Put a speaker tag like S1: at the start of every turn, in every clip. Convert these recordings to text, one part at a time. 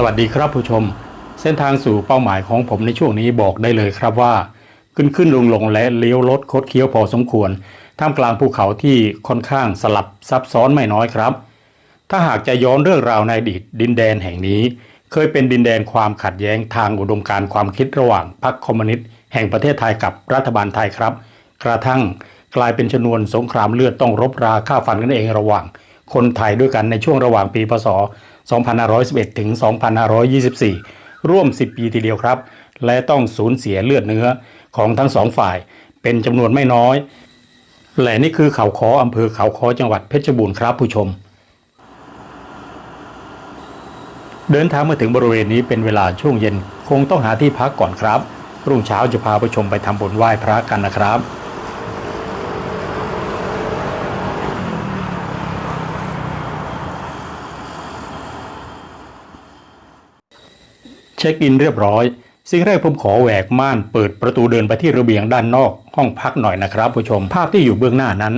S1: สวัสดีครับผู้ชม เส้นทางสู่เป้าหมายของผมในช่วงนี้บอกได้เลยครับว่า ขึ้นขึ้นลงลงและเลี้ยวรถคดเคี้ยวพอสมควร ท่ามกลางภูเขาที่ค่อนข้างสลับซับซ้อนไม่น้อยครับ ถ้าหากจะย้อนเรื่องราวในอดีตดินแดนแห่งนี้ เคยเป็นดินแดนความขัดแย้งทางอุดมการความคิดระหว่างพรรคคอมมิวนิสต์แห่งประเทศไทยกับรัฐบาลไทยครับ กระทั่งกลายเป็นชนวนสงครามเลือดต้องรบราฆ่าฟันกันเองระหว่าง คนไทยด้วยกันในช่วงระหว่างปีพศ 2511 ถึง 2524 ร่วม 10 ปีทีเดียวครับ และต้องสูญเสียเลือดเนื้อของทั้งสองฝ่าย เป็นจำนวนไม่น้อย และนี่คือเขาคออำเภอเขาคอจังหวัดเพชรบูรณ์ครับผู้ชม เดินทางมาถึงบริเวณนี้เป็นเวลาช่วงเย็นคงต้องหาที่พักก่อนครับ รุ่งเช้าจะพาผู้ชมไปทำบุญไหว้พระกันนะครับ เช็คอินเรียบร้อย สิ่งแรกผมขอแหวกม่านเปิดประตูเดินไปที่ระเบียงด้านนอกห้องพักหน่อยนะครับผู้ชมภาพที่อยู่เบื้องหน้านั้น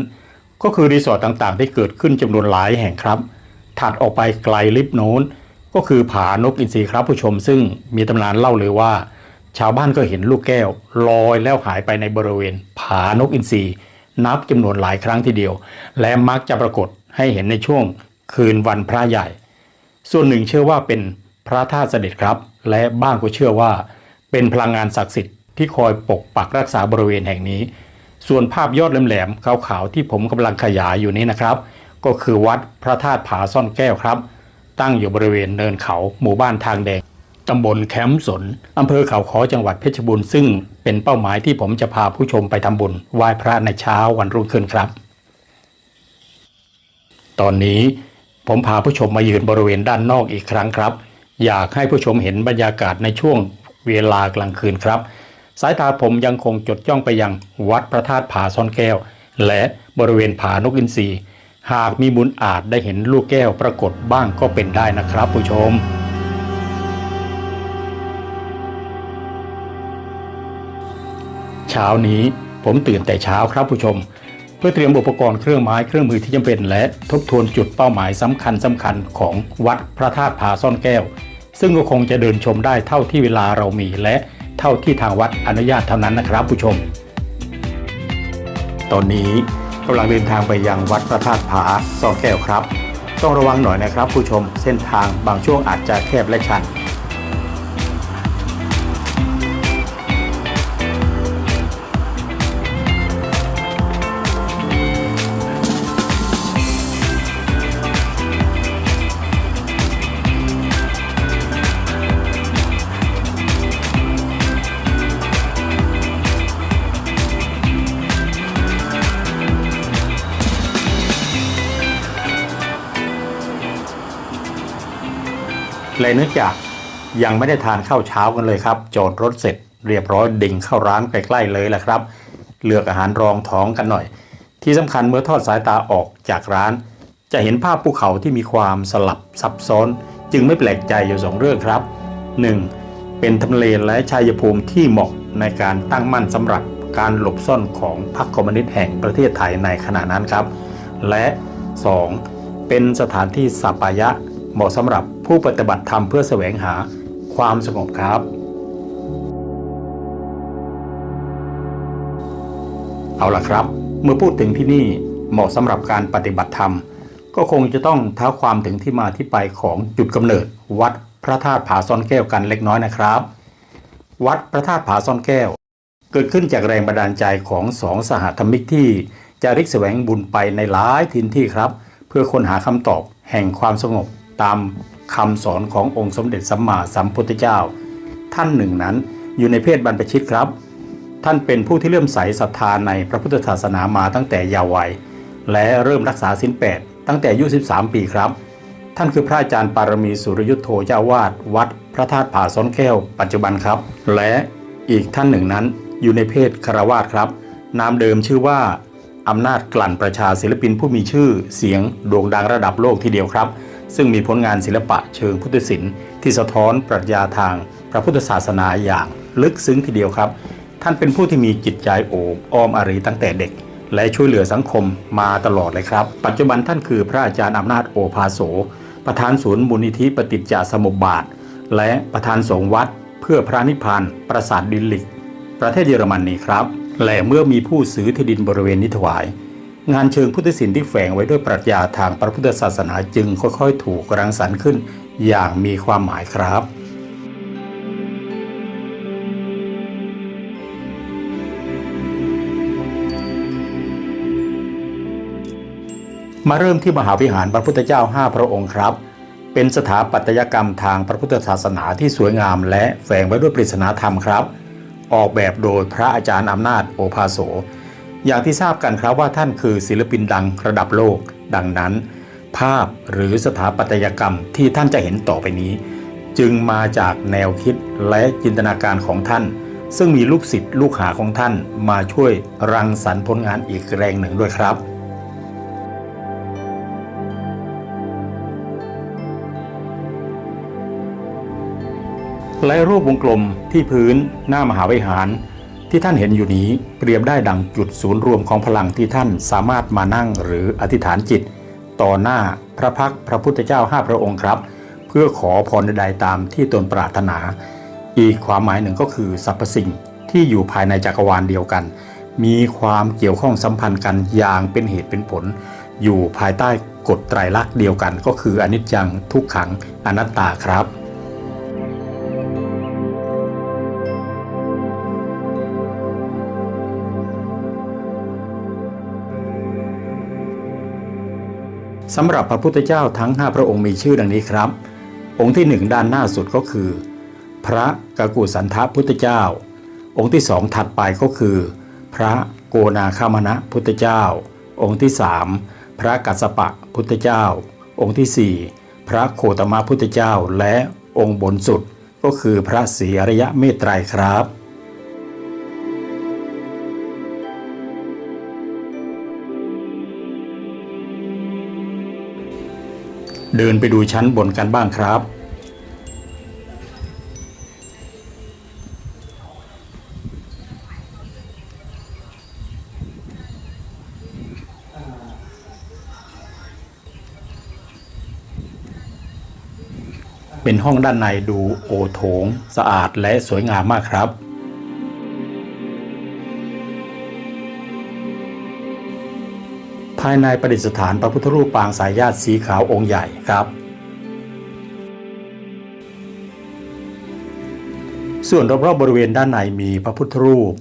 S1: ก็คือรีสอร์ทต่างๆ ที่เกิดขึ้นจำนวนหลายแห่งครับ ถัดออกไปไกลลิฟโน้น ก็คือผานกอินทรีครับผู้ชม ซึ่งมีตำนานเล่าเลยว่า ชาวบ้านก็เห็นลูกแก้ว ลอยแล้วหายไปในบริเวณ ผานกอินทรีนับจำนวนหลายครั้งทีเดียว และมักจะปรากฏให้เห็นในช่วงคืนวันพระใหญ่ ส่วนหนึ่งเชื่อว่าเป็นพระธาตุเสด็จครับ และบ้างก็เชื่อว่า เป็นพลังงานศักดิ์สิทธิ์ที่คอยปกปักรักษาบริเวณแห่งนี้ ส่วนภาพยอดแหลมๆขาวๆที่ผมกำลังขยายอยู่นี้นะครับ ก็คือวัดพระธาตุผาซ่อนแก้วครับ ตั้งอยู่บริเวณเนินเขาหมู่บ้านทางแดงตำบลแคมป์สนอำเภอเขาขอจังหวัดเพชรบูรณ์ซึ่งเป็นเป้าหมายที่ผมจะพาผู้ชมไปทำบุญไหว้พระในเช้าวันรุ่งขึ้นครับ ตอนนี้ผมพาผู้ชมมายืนบริเวณด้านนอกอีกครั้งครับ อยากให้ผู้ชมเห็นบรรยากาศในช่วงเวลากลางคืนครับ สายตาผมยังคงจดจ้องไปยังวัดพระธาตุผาซ่อนแก้ว และบริเวณผานกอินทรีหากมีบุญอาจได้เห็นลูกแก้วปรากฏบ้างก็เป็นได้นะครับผู้ชม เช้านี้ผมตื่นแต่เช้าครับผู้ชม เพื่อเตรียมอุปกรณ์เครื่องไม้เครื่องมือที่จำเป็น และทบทวนจุดเป้าหมายสำคัญสำคัญของวัดพระธาตุผาซ่อนแก้ว ซึ่งก็คงจะเดินชมได้เท่าที่เวลาเรามีและเท่าที่ทางวัดอนุญาตเท่านั้นนะครับผู้ชม ตอนนี้กำลังเดินทางไปยังวัดพระธาตุผาซองแก้วครับ ต้องระวังหน่อยนะครับ ผู้ชมเส้นทางบางช่วงอาจจะแคบและชัน และเนื่องจากยังไม่ได้ทานข้าวเช้ากันเลยครับ จอดรถเสร็จเรียบร้อยดิ่งเข้าร้านใกล้ๆเลยแหละครับ เลือกอาหารรองท้องกันหน่อย ที่สำคัญเมื่อทอดสายตาออกจากร้าน จะเห็นภาพภูเขาที่มีความสลับซับซ้อน จึงไม่แปลกใจอยู่สองเรื่องครับ 1. เป็นทำเลและชัยภูมิที่เหมาะในการตั้งมั่นสำหรับการหลบซ่อนของพรรคคอมมิวนิสต์แห่งประเทศไทยในขณะนั้นครับ และ 2. เป็นสถานที่สัปายะ เหมาะสำหรับผู้ปฏิบัติธรรมเพื่อแสวงหาความสงบครับ เอาล่ะครับ เมื่อพูดถึงที่นี่เหมาะสำหรับการปฏิบัติธรรม ก็คงจะต้องเท้าความถึงที่มาที่ไปของจุดกำเนิด วัดพระธาตุผาซ่อนแก้วกันเล็กน้อยนะครับ วัดพระธาตุผาซ่อนแก้ว เกิดขึ้นจากแรงบันดาลใจของสองสหธรรมิกที่จะริกแสวงบุญไปในหลายทินที่ครับ เพื่อค้นหาคำตอบแห่งความสงบ ตามคำสอนขององค์สมเด็จสัมมาสัมพุทธเจ้า ท่านหนึ่งนั้นอยู่ในเพศบรรพชิตครับ ท่านเป็นผู้ที่เลื่อมใสศรัทธาในพระพุทธศาสนามาตั้งแต่เยาว์วัย และเริ่มรักษาศีลแปดตั้งแต่อายุ 13 ปีครับ ท่านคือพระอาจารย์ปารมีสุรยุทธโธเจ้าวาดวัด พระธาตุผาซ้อนแก้วปัจจุบันครับ และอีกท่านหนึ่งนั้นอยู่ในเพศคารวาสครับ นามเดิมชื่อว่าอำนาจกลั่นประชาศิลปินผู้มีชื่อเสียงโด่งดังระดับโลกทีเดียวครับ ซึ่งมีผลงานศิลปะเชิงพุทธศิลป์ที่สะท้อนปรัชญาทางพระพุทธศาสนาอย่างลึกซึ้งทีเดียวครับ ท่านเป็นผู้ที่มีจิตใจโอบอ้อมอารีตั้งแต่เด็ก และช่วยเหลือสังคมมาตลอดเลยครับ ปัจจุบันท่านคือพระอาจารย์อำนาจโอภาโส ประธานศูนย์มูลนิธิปฏิจจสมุปบาท และประธานสงฆ์วัด เพื่อพระนิพพานปราสาทดินลิก ประเทศเยอรมนนีครับและเมื่อมีผู้ซื้อที่ดินบริเวณนี้ถวาย งานเชิงพุทธศิลป์ที่แฝงไว้ด้วยปรัชญาทางพระพุทธศาสนาจึงค่อยๆ ถูกรังสรรค์ขึ้นอย่างมีความหมายครับ มาเริ่มที่มหาวิหารพระพุทธเจ้า 5 พระองค์ครับ เป็นสถาปัตยกรรมทางพระพุทธศาสนาที่สวยงามและแฝงไว้ด้วยปริศนาธรรมครับ ออกแบบโดยพระอาจารย์อำนาจโอภาโส อย่างที่ทราบกันครับว่าท่านคือศิลปินดังระดับโลก ดังนั้น ภาพหรือสถาปัตยกรรมที่ท่านจะเห็นต่อไปนี้ จึงมาจากแนวคิดและจินตนาการของท่าน ซึ่งมีลูกศิษย์ลูกหาของท่านมาช่วยรังสรรค์ผลงานอีกแรงหนึ่งด้วยครับและรูปวงกลมที่พื้นหน้ามหาวิหาร ที่ท่านเห็นอยู่นี้เปรียบได้ดังจุดศูนย์รวมของพลังที่ท่านสามารถมานั่งหรืออธิษฐานจิต ต่อหน้าพระพักพระพุทธเจ้าห้าพระองค์ครับ เพื่อขอพรใดๆตามที่ตนปรารถนา อีกความหมายหนึ่งก็คือสรรพสิ่งที่อยู่ภายในจักรวาลเดียวกัน มีความเกี่ยวข้องสัมพันธ์กันอย่างเป็นเหตุเป็นผล อยู่ภายใต้กฎไตรลักษณ์เดียวกัน ก็คืออนิจจังทุกขังอนัตตาครับ สำหรับพระพุทธเจ้าทั้ง 5 พระองค์มีชื่อดังนี้ครับ องค์ที่หนึ่งด้านหน้าสุดก็คือ พระกกุสันทพุทธเจ้า องค์ที่สองถัดไปก็คือ พระโกนาคามณะพุทธเจ้า องค์ที่สามพระกัสสปะพุทธเจ้า องค์ที่สี่พระโคตมะพุทธเจ้าและองค์บนสุดก็คือพระศรีอริยเมตไตรครับ เดินไปดูชั้นบนกันบ้างครับ เป็นห้องด้านในดูโอโถง สะอาดและสวยงามมากครับ ภายในประดิษฐานพระพุทธรูปปางสายญาติสีขาวองค์ใหญ่ครับ ส่วนรอบๆบริเวณด้านในมีพระพุทธรูป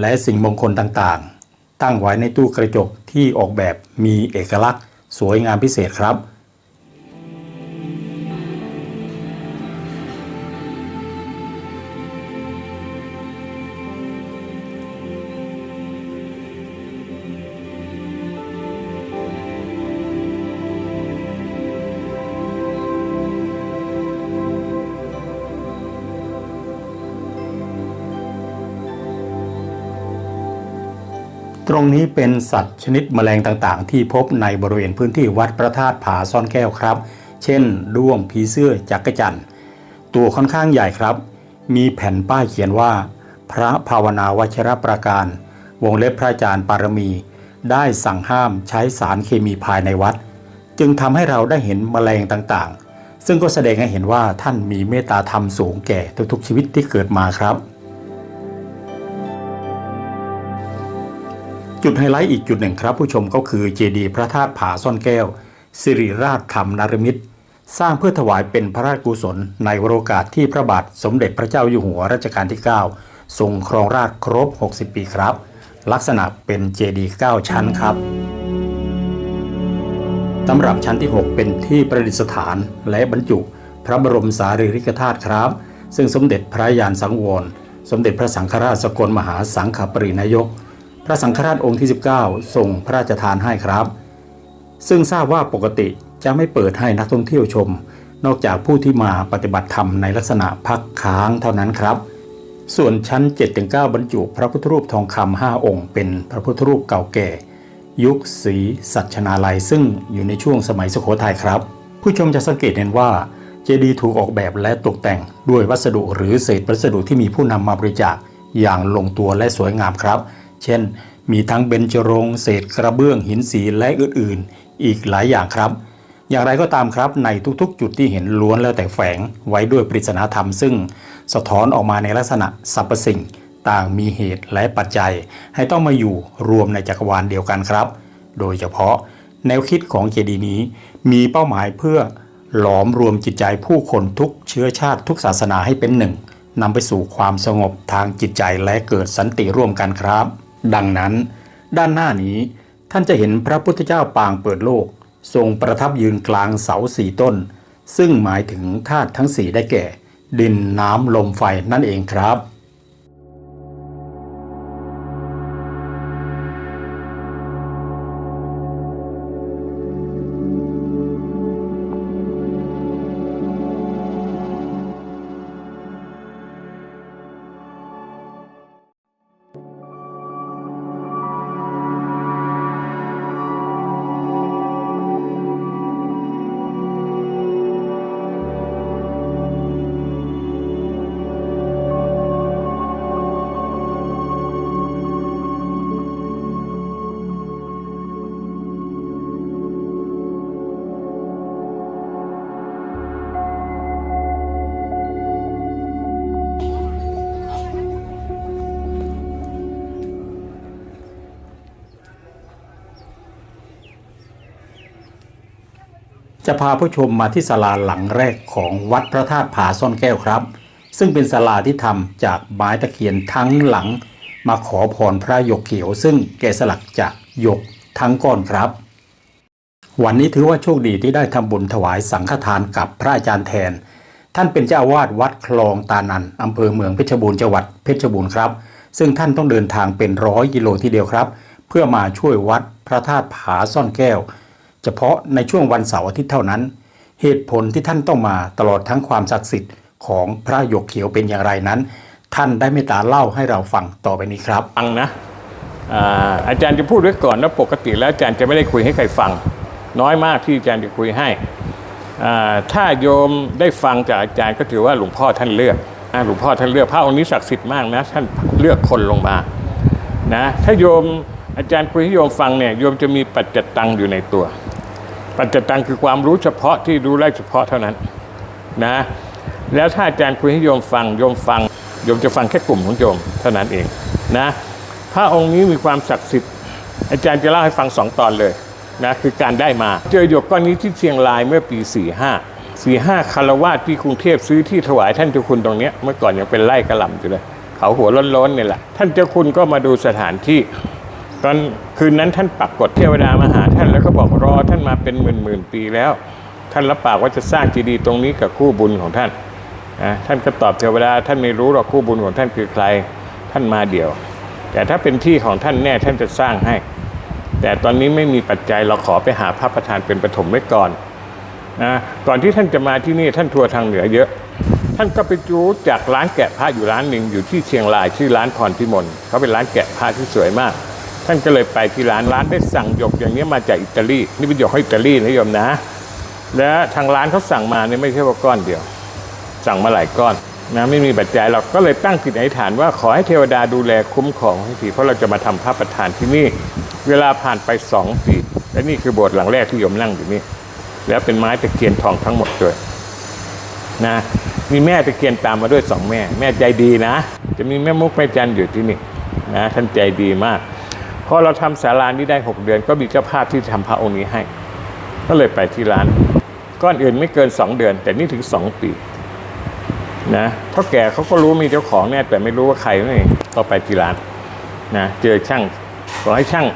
S1: และสิ่งมงคลต่างๆ ตั้งไว้ในตู้กระจกที่ออกแบบมีเอกลักษณ์ สวยงามพิเศษครับ ตรงนี้เป็นสัตว์ชนิดแมลงต่างๆ ที่พบในบริเวณพื้นที่วัดพระธาตุผาซ่อนแก้วครับ เช่นด้วงผีเสื้อจักรจันทร์ตัวค่อนข้างใหญ่ครับ มีแผ่นป้ายเขียนว่า พระภาวนาวชรประการ วงเล็บพระอาจารย์ปารมี ได้สั่งห้ามใช้สารเคมีภายในวัด จึงทำให้เราได้เห็นแมลงต่างๆ ซึ่งก็แสดงให้เห็นว่าท่านมีเมตตาธรรมสูงแก่ทุกๆชีวิตที่เกิดมาครับ จุดไฮไลท์อีกจุดหนึ่งครับผู้ชมก็คือเจดีย์พระธาตุผาซ่อนแก้ว สิริราชธรรมนารมิตร สร้างเพื่อถวายเป็นพระราชกุศล ในวโรกาสที่พระบาทสมเด็จพระเจ้าอยู่หัวรัชกาลที่ 9 ทรงครองราชครบ 60 ปีครับ ลักษณะเป็นเจดีย์9ชั้นครับสำหรับชั้นที่ 6 เป็นที่ประดิษฐานและบรรจุ พระบรมสารีริกธาตุครับ ซึ่งสมเด็จพระยานสังวร สมเด็จพระสังฆราชสกลมหาสังฆปรินายก พระสังฆราชองค์ที่ 19ส่งพระราชทานให้ครับ ซึ่งทราบว่าปกติจะไม่เปิดให้นักท่องเที่ยวชม นอกจากผู้ที่มาปฏิบัติธรรมในลักษณะพักค้างเท่านั้นครับ ส่วนชั้น 7-9 บรรจุพระพุทธรูปทองคำห้าองค์ เป็นพระพุทธรูปเก่าแก่ ยุคศรีสัชนาลัย ซึ่งอยู่ในช่วงสมัยสุโขทัยครับ ผู้ชมจะสังเกตเห็นว่าเจดีย์ถูกออกแบบและตกแต่งด้วยวัสดุหรือเศษวัสดุที่มีผู้นำมาบริจาคอย่างลงตัวและสวยงามครับ เช่น มีทั้งเบญจรงเศษกระเบื้องหินสีและอื่นๆ อีกหลายอย่างครับ อย่างไรก็ตามครับในทุกๆ จุดที่เห็นล้วนแล้วแต่แฝงไว้ด้วยปริศนาธรรม ซึ่งสะท้อนออกมาในลักษณะสรรพสิ่ง ต่างมีเหตุและปัจจัย ให้ต้องมาอยู่รวมในจักรวาลเดียวกันครับ โดยเฉพาะแนวคิดของเจดีย์นี้ มีเป้าหมายเพื่อหลอมรวมจิตใจผู้คนทุกเชื้อชาติทุกศาสนาให้เป็นหนึ่งนำไปสู่ความสงบทางจิตใจและเกิดสันติร่วมกันครับ ดังนั้น ด้านหน้านี้ท่านจะเห็นพระพุทธเจ้าปางเปิดโลก ทรงประทับยืนกลางเสาสี่ต้น ซึ่งหมายถึงธาตุทั้งสี่ได้แก่ ดินน้ำลมไฟนั่นเองครับ จะพาผู้ชมมาที่ศาลาหลังแรกของวัดพระธาตุผาซ่อนแก้วครับ ซึ่งเป็นศาลาที่ทำจากไม้ตะเคียนทั้งหลัง มาขอพรพระหยกเขียว ซึ่งแกะสลักจากหยกทั้งก้อนครับ วันนี้ถือว่าโชคดีที่ได้ทำบุญถวายสังฆทานกับพระอาจารย์แทน ท่านเป็นเจ้าวาสวัดคลองตานันอำเภอเมืองเพชรบูรณ์จังหวัดเพชรบูรณ์ครับ ซึ่งท่านต้องเดินทางเป็นร้อยกิโลทีเดียวครับ เพื่อมาช่วยวัดพระธาตุผาซ่อนแก้ว เฉพาะในช่วงวันเสาร์อาทิตย์เท่านั้น เหตุผลที่ท่านต้องมาตลอดทั้งความศักดิ์สิทธิ์ของพระหยกเขียวเป็นอย่างไรนั้น ท่านได้เมตตาเล่าให้เราฟังต่อไปนี้ครับ
S2: ฟังนะอาอาจารย์จะพูดไว้ก่อนว่าปกติแล้วอาจารย์จะไม่ได้คุยให้ใครฟัง น้อยมากที่อาจารย์จะคุยให้ถ้าโยมได้ฟังจากอาจารย์ก็ถือว่าหลวงพ่อท่านเลือกหลวงพ่อท่านเลือกพระองค์นี้ศักดิ์สิทธิ์มากนะท่านเลือกคนลงมานะถ้าโยมอาจารย์คุยให้โยมฟังเนี่ยโยมจะมีปัจจตังอยู่ในตัว ปัจจตังคือความรู้เฉพาะที่รู้ได้เฉพาะเท่านั้นนะ แล้วถ้าอาจารย์คุยให้โยมฟังโยมฟังโยมจะฟังแค่กลุ่มของโยมเท่านั้นเองนะพระองค์นี้มีความศักดิ์สิทธิ์ อาจารย์จะเล่าให้ฟังสองตอนเลยนะคือการได้มา เจอหยกก้อนนี้ที่เชียงรายเมื่อปี 45 45คารวาสที่กรุงเทพซื้อที่ถวายท่านเจ้าคุณตรงนี้เมื่อก่อนยังเป็นไร่กระหล่ำอยู่เลย เขาหัวล้นๆเนี่ยแหละ ท่านเจ้าคุณก็มาดูสถานที่ ตอนคืนนั้นท่านปักกฎเทวดามาหาท่านแล้วก็บอกรอท่านมาเป็นหมื่นหมื่นปีแล้ว ท่านรับปากว่าจะสร้างเจดีตรงนี้กับคู่บุญของท่านนะท่านก็ตอบเทวดาท่านไม่รู้หรอกคู่บุญของท่านคือใครท่านมาเดี่ยว แต่ถ้าเป็นที่ของท่านแน่ท่านจะสร้างให้ แต่ตอนนี้ไม่มีปัจจัยเราขอไปหาพระประธานเป็นปฐมไว้ก่อนนะก่อนที่ท่านจะมาที่นี่ท่านทัวร์ทางเหนือเยอะ ท่านก็ไปรู้จากร้านแกะผ้าอยู่ร้านหนึ่งอยู่ที่เชียงรายชื่อร้านพรพิมลเขาเป็นร้านแกะผ้าที่สวยมาก ท่านก็เลยไปที่ร้านร้านได้สั่งหยกอย่างนี้มาจากอิตาลีนี่เป็นหยกของอิตาลีนะโยมนะ และทางร้านเขาสั่งมาเนี่ยไม่ใช่ว่าก้อนเดียว สั่งมาหลายก้อนนะไม่มีปัจจัยเราก็เลยตั้งจิตอธิษฐานว่าขอให้เทวดาดูแลคุ้มครองให้ทีเพราะเราจะมาทำพระประธานที่นี่ เวลาผ่านไปสองปีและนี่คือโบสถ์หลังแรกที่โยมนั่งอยู่นี่แล้วเป็นไม้ตะเคียนทองทั้งหมดด้วยนะมีแม่ตะเคียนตามมาด้วยสองแม่ แม่ใจดีนะ จะมีแม่มุกแม่จันอยู่ที่นี่นะท่านใจดีมาก พอเราทำศาลานี้ได้หกเดือน ก็มีเจ้าภาพที่ทำพระองค์นี้ให้ ก็เลยไปที่ร้าน ก้อนอื่นไม่เกินสองเดือน แต่นี่ถึงสองปีนะเท่าแก่เขาก็รู้มีเจ้าของแน่แต่ไม่รู้ว่าใครนั่นเองก็ไปที่ร้านนะเจอช่างขอให้ช่าง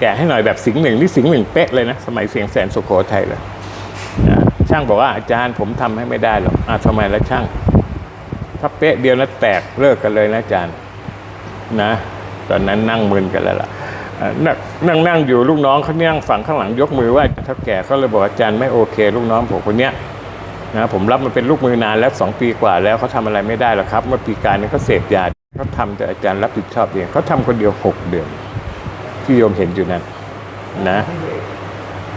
S2: แกะให้หน่อยแบบสิงหนึ่งนี่สิงหนึ่งเป๊ะเลยนะ สมัยเสียงแสนสุโขทัยเลยนะช่างบอกว่าอาจารย์ผมทำให้ไม่ได้หรอกอะทำไมล้วช่าง ถ้าเป๊ะเดียวนะแตกเลิกกันเลยนะอาจารย์นะ ตอนนั้นนั่งมึนกันแล้วล่ะนั่งนั่งนั่งอยู่ลูกน้องเขานั่งฝั่งข้างหลังยกมือไหว่าถ้าแก่เขาเลยบอกอาจารย์ไม่โอเค ลูกน้องผมคนเนี้ยนะผมรับมันเป็นลูกมือนานแล้วสองปีกว่าแล้วเขาทำอะไรไม่ได้หรอกครับ เมื่อปีการนี้เขาเสพยาเขาทำแต่อาจารย์รับผิดชอบเองเขาทำคนเดียวหกเดือนที่โยมเห็นอยู่นั่นนะ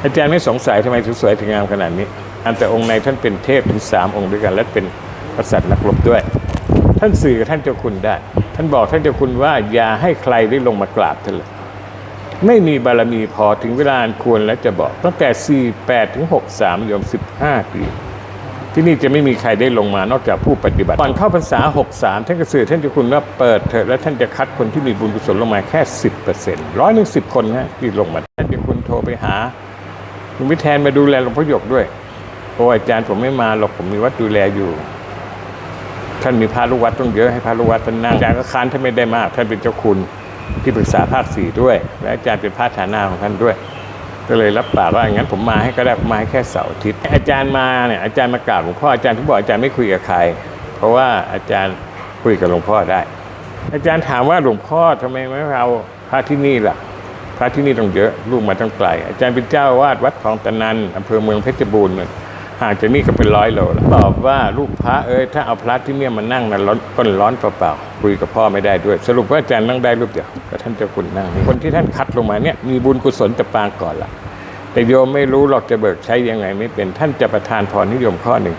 S2: อาจารย์ไม่สงสัยทำไมถึงสวยถึงงามขนาดนี้ อันแต่องค์ในท่านเป็นเทพถึงสามองค์ด้วยกัน และเป็นกษัตริย์นักรบด้วยานสื่อกับท่านเจ้าคุณได้ ท่านบอกท่านเจ้าคุณว่าอย่าให้ใครได้ลงมากราบท่านเลยไม่มีบารมีพอถึงเวลาอันควรและจะบอก ตั้งแต่ 48 ถึง 63โยม15 ปี ที่นี่จะไม่มีใครได้ลงมานอกจากผู้ปฏิบัติก่อนเข้าพรรษา 63 ท่านกระสือท่านเจะคุณว่าเปิดเถอะและท่านจะคัดคนที่มีบุญกุศลลงมาแค่ 10%ร้อยหนึ่งสิบคนนะที่ลงมา ท่านเจะคุณโทรไปหาคุณวิแทนมาดูแลหลวงพ่อหยกด้วยโอ้อาจารย์ผมไม่มาหรอกผมมีวัดดูแลอยู่ ท่านมีพระลูกวัดต้องเยอะให้พระลูกวัดท่านนั่งอาจารย์ก็ค้านท่านไม่ได้มาก ท่านเป็นเจ้าคุณที่ปรึกษาภาคสี่ด้วย และอาจารย์เป็นพระฐานาของท่านด้วย ก็เลยรับปากว่าอย่างนั้นผมมาให้ก็ได้ผมมาให้แค่เสาร์อาทิตย์อาจารย์มาเนี่ยอาจารย์มากราบหลวงพ่ออาจารย์ที่บอกอาจารย์ไม่คุยกับใคร เพราะว่าอาจารย์คุยกับหลวงพ่อได้ อาจารย์ถามว่าหลวงพ่อทำไมไม่เอาพระที่นี่ล่ะพระที่นี่ต้องเยอะลูกมาต้องไกลอาจารย์เป็นเจ้าวาดวัดคลองตะนันอำเภอเมืองเพชรบูรณ์ ห่างจากนี่ก็เป็นร้อยโลแล้วตอบว่าลูกพระเอ้ยถ้าเอาพระที่เนี่ยมานั่งนะร้อนก้นร้อนเปล่าๆคุยกับพ่อไม่ได้ด้วย สรุปว่าอาจารย์นั่งได้รูปเดียวก็ท่านเจ้าคุณนั่งคนที่ท่านคัดลงมาเนี่ยมีบุญกุศลแต่ปางก่อนละแต่โยมไม่รู้หรอกจะเบิกใช้ยังไง ไม่เป็นท่านจะประทานพรนิยมข้อหนึ่ง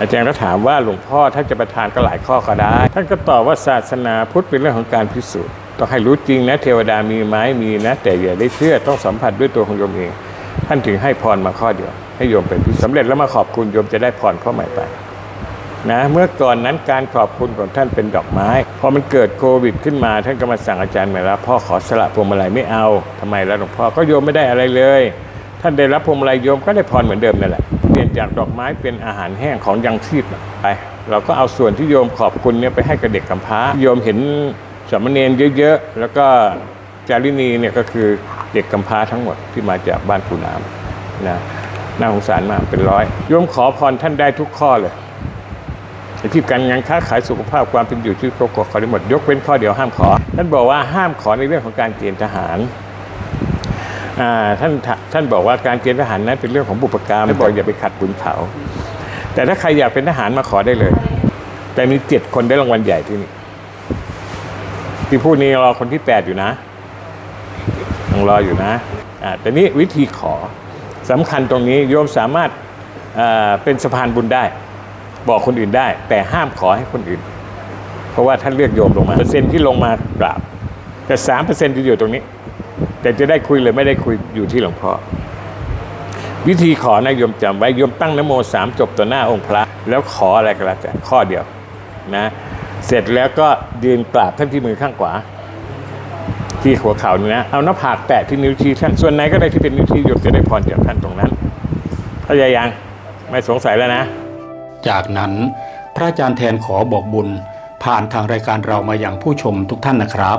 S2: อาจารย์ก็ถามว่าหลวงพ่อถ้าจะประทานก็หลายข้อก็ได้ ท่านก็ตอบว่าศาสนาพุทธเป็นเรื่องของการพิสูจน์ต้องให้รู้จริงนะเทวดามีไหมมีนะ แต่อย่าได้เชื่อต้องสัมผัสด้วยตัวของโยมเอง ท่านถึงให้พรมาข้อเดียว ให้โยมเป็นพิสำเร็จแล้วมาขอบคุณโยมจะได้พรข้อใหม่ไปนะเมื่อก่อนนั้นการขอบคุณของท่านเป็นดอกไม้ พอมันเกิดโควิดขึ้นมา ท่านก็มาสั่งอาจารย์มาแล้วพ่อขอสละพวงมาลัยไม่เอาทำไมแล้วหลวงพ่อก็โยมไม่ได้อะไรเลย ท่านได้รับพวงมาลัยโยมก็ได้พรเหมือนเดิมนั่นแหละเปลี่ยนจากดอกไม้เป็นอาหารแห้งของยังชีพไปเราก็เอาส่วนที่โยมขอบคุณเนี่ยไปให้กับเด็กกำพร้าโยมเห็นสามเณรเยอะๆแล้วก็ จารินีเนี่ยก็คือเด็กกำพร้าทั้งหมดที่มาจากบ้านปูน้ำนะน่าสงสารมากเป็นร้อยโยมขอพรท่านได้ทุกข้อเลยอาชีพการงานค้าขายสุขภาพความเป็นอยู่ชีวิตครอบครัวขอได้หมดยกเว้นข้อเดียวห้ามขอ ท่านบอกว่าห้ามขอในเรื่องของการเกณฑ์ทหารท่านท่าท่านบอกว่าการเกณฑ์ทหารนั้นเป็นเรื่องของบุปการท่านบอกอย่าไปขัดบุญเขาแต่ถ้าใครอยากเป็นทหารมาขอได้เลย แต่มีเจ็ดคนได้รางวัลใหญ่ที่นี่ที่พูดนี้รอคนที่แปดอยู่นะ ยังรออยู่นะอ่าแต่นี้วิธีขอสำคัญตรงนี้โยมสามารถอ่าเป็นสะพานบุญได้ บอกคนอื่นได้ แต่ห้ามขอให้คนอื่น เพราะว่าท่านเลือกโยมลงมาเปอร์เซ็นต์ที่ลงมากราบ แต่สามเปอร์เซ็นต์จะอยู่ตรงนี้ แต่จะได้คุยหรือไม่ได้คุยอยู่ที่หลวงพ่อวิธีขอนะโยมจำไว้โยมตั้งนโมสามจบต่อหน้าองค์พระ แล้วขออะไรก็แล้วแต่ข้อเดียวนะเสร็จแล้วก็ยืนกราบท่านที่มือข้างขวา ที่หัวเข่านี่นะเอาหน้าผากแตะที่นิ้วชี้ท่านส่วนไหนก็ได้ที่เป็นนิ้วชี้โยมจะได้พรจากท่านตรงนั้นเข้าใจยังไม่สงสัยแล้วนะ
S1: จากนั้นพระอาจารย์แทนขอบอกบุญ ผ่านทางรายการเรามาอย่างผู้ชมทุกท่านนะครับ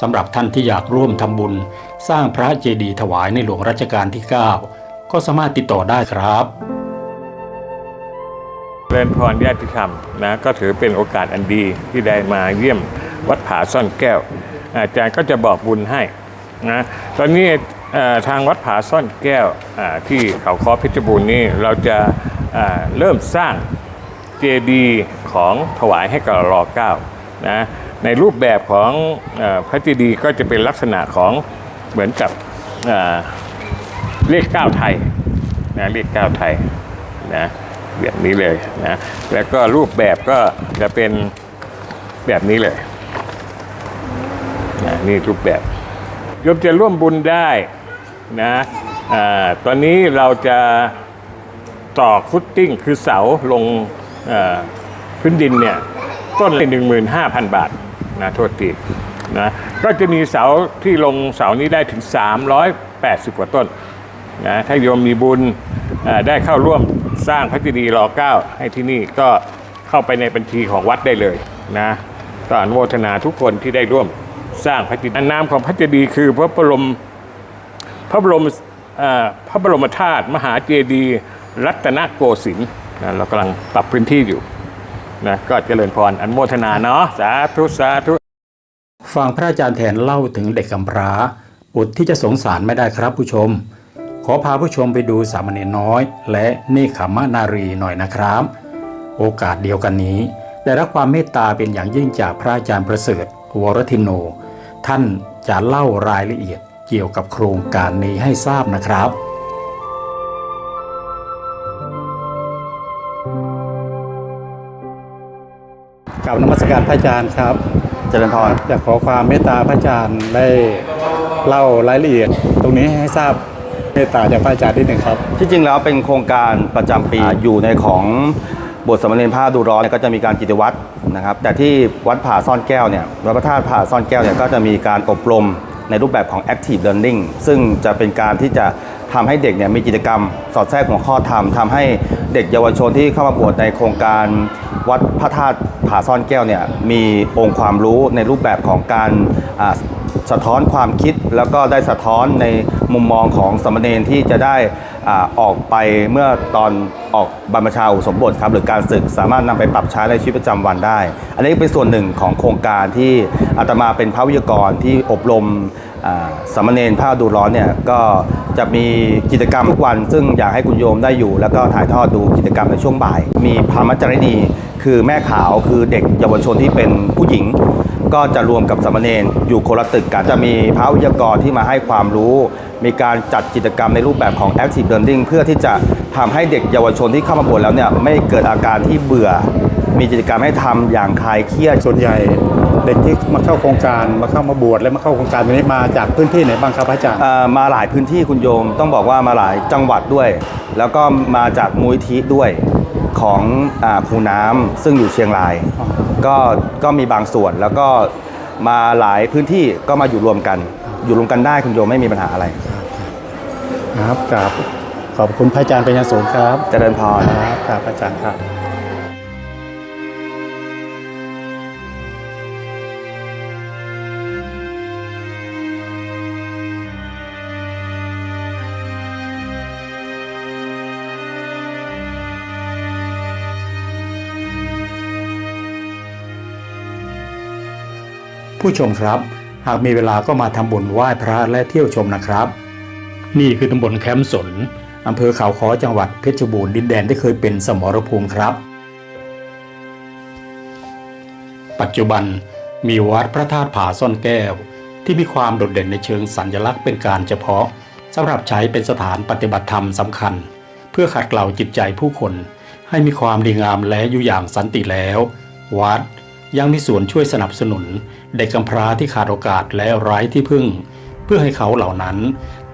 S1: สำหรับท่านที่อยากร่วมทำบุญ สร้างพระเจดีย์ถวายในหลวงรัชกาลที่ 9 ก็สามารถติดต่อได้ครับ
S2: เริญพรญาติธรรมนะก็ถือเป็นโอกาสอันดีที่ได้มาเยี่ยมวัดผาซ่อนแก้ว อาจารย์ก็จะบอกบุญให้นะตอนนี้ทางวัดผาซ่อนแก้วที่เขาคอเพชรบูรณ์นี่เราจะอ่าเริ่มสร้างเจดีย์ของถวายให้กับรอเก้านะในรูปแบบของอพระเจดีย์ก็จะเป็นลักษณะของเหมือนกับอ่าเลขเก้าไทยนะเลขเก้าไทยนะแบบนี้เลยนะแล้วก็รูปแบบก็จะเป็นแบบนี้เลย นะนี่รูปแบบโยมจะร่วมบุญได้นะอาตอนนี้เราจะต่อฟุตติ้งคือเสาลงพื้นดินเนี่ยต้นละหนึ่งหมื่นห้าพันบาทนะโทษทีนะก็จะมีเสาที่ลงเสานี้ได้ถึง 380 กว่าต้นนะถ้าโยมมีบุญได้เข้าร่วมสร้างพระเจดีย์รอเก้าให้ที่นี่ก็เข้าไปในบัญชีของวัดได้เลยนะก็อนุโมทนาทุกคนที่ได้ร่วม สร้างพระเจดีย์อันนามของพระเจดีย์คือพระบรมพระบรมพระบรมธาตุมหาเจดีย์รัตนโกสินทร์นะเรากำลังปรับพื้นที่อยู่นะก็เจริญพรอันโมทนาเนาะสาธุสาธุ
S1: ฟังพระอาจารย์แทนเล่าถึงเด็กกำพร้าอดที่จะสงสารไม่ได้ครับผู้ชม ขอพาผู้ชมไปดูสามเณรน้อย และเนคขมนารีหน่อยนะครับ โอกาสเดียวกันนี้ ได้รับความเมตตาเป็นอย่างยิ่งจากพระอาจารย์ประเสริฐวรทินโน ท่านจะเล่ารายละเอียดเกี่ยวกับโครงการนี้ให้ทราบนะครับกับนมัสการพระอาจารย์ครับ
S3: เจริญพร
S1: อยากขอความเมตตาพระอาจารย์ได้เล่ารายละเอียด ตรงนี้ให้ทราบเมตตาจากพระอาจารย์นิดหนึ่งครับ
S3: ที่จริงแล้วเป็นโครงการประจำปีอยู่ในของ บทสมณเณรผ้าดูร้อนก็จะมีการกิจวัตรนะครับ แต่ที่วัดผาซ่อนแก้วเนี่ยวัดพระธาตุผาซ่อนแก้วเนี่ยก็จะมีการอบรมในรูปแบบของ active learning ซึ่งจะเป็นการที่จะทำให้เด็กเนี่ยมีกิจกรรมสอดแทรกหัวข้อธรรมทำให้เด็กเยาวชนที่เข้ามาบวชในโครงการวัดพระธาตุผาซ่อนแก้วเนี่ยมีองค์ความรู้ในรูปแบบของการ สะท้อนความคิดแล้วก็ได้สะท้อนในมุมมองของสามเณรที่จะได้อออกไปเมื่อตอนออกบรรพชาอุสมบทครับหรือการศึกสามารถนำไปปรับใช้ในชีวิตประจำวันได้ อันนี้เป็นส่วนหนึ่งของโครงการที่อาตมาเป็นพระวิทยากรที่อบรมสามเณรผ้าดูร้อนเนี่ยก็จะมีกิจกรรมทุกวัน ซึ่งอยากให้คุณโยมได้อยู่ แล้วก็ถ่ายทอดดูกิจกรรมในช่วงบ่าย มีพระมัจจรินีคือแม่ขาวคือเด็กเยาวชนที่เป็นผู้หญิง ก็จะรวมกับสามเณรอยู่คนละตึกกันจะมีพระวิทยากรที่มาให้ความรู้ มีการจัดกิจกรรมในรูปแบบของ active learning เพื่อที่จะทำให้เด็กเยาวชนที่เข้ามาบวชแล้วเนี่ยไม่เกิดอาการที่เบื่อ มีกิจกรรมให้ทำอย่างคลายเครียด
S1: ส่วนใหญ่ เด็กที่มาเข้าโครงการมาเข้ามาบวชและมาเข้าโครงการตรงนี้มาจากพื้นที่ไหนบ้างครับพระอาจารย์
S3: เอ่อมาหลายพื้นที่คุณโยมต้องบอกว่ามาหลายจังหวัดด้วย แล้วก็มาจากมูลทิด้วยของอาภูน้ำซึ่งอยู่เชียงราย
S1: อ๋อ
S3: ก็ก็มีบางส่วนแล้วก็มาหลายพื้นที่ก็มาอยู่รวมกัน อยู่รวมกันได้คุณโยมไม่มีปัญหาอะไร
S1: ครับกราบขอบคุณพระอาจารย์เป็นอย่างสูงครับ
S3: เจริญพร
S1: ครับครับอาจารย์ครับ ผู้ชมครับ หากมีเวลาก็มาทำบุญไหว้พระและเที่ยวชมนะครับ นี่คือตำบลแคมป์สนอำเภอเขาค้อจังหวัดเพชรบูรณ์ดินแดนที่เคยเป็นสมรภูมิครับ ปัจจุบันมีวัดพระธาตุผาซ่อนแก้ว ที่มีความโดดเด่นในเชิงสัญลักษณ์เป็นการเฉพาะสำหรับใช้เป็นสถานปฏิบัติธรรมสำคัญ เพื่อขัดเกลาจิตใจผู้คน ให้มีความดีงามและอยู่อย่างสันติแล้ว วัด ยังมีส่วนช่วยสนับสนุนเด็กกำพร้าที่ขาดโอกาสและไร้ที่พึ่ง เพื่อให้เขาเหล่านั้น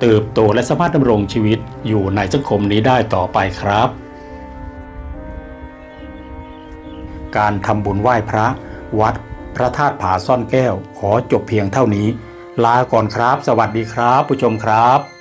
S1: เติบโตและสามารถดำรงชีวิตอยู่ในสังคมนี้ได้ต่อไปครับ การทำบุญไหว้พระ วัด พระธาตุผาซ่อนแก้ว ขอจบเพียงเท่านี้ ลาก่อนครับ สวัสดีครับ ผู้ชมครับ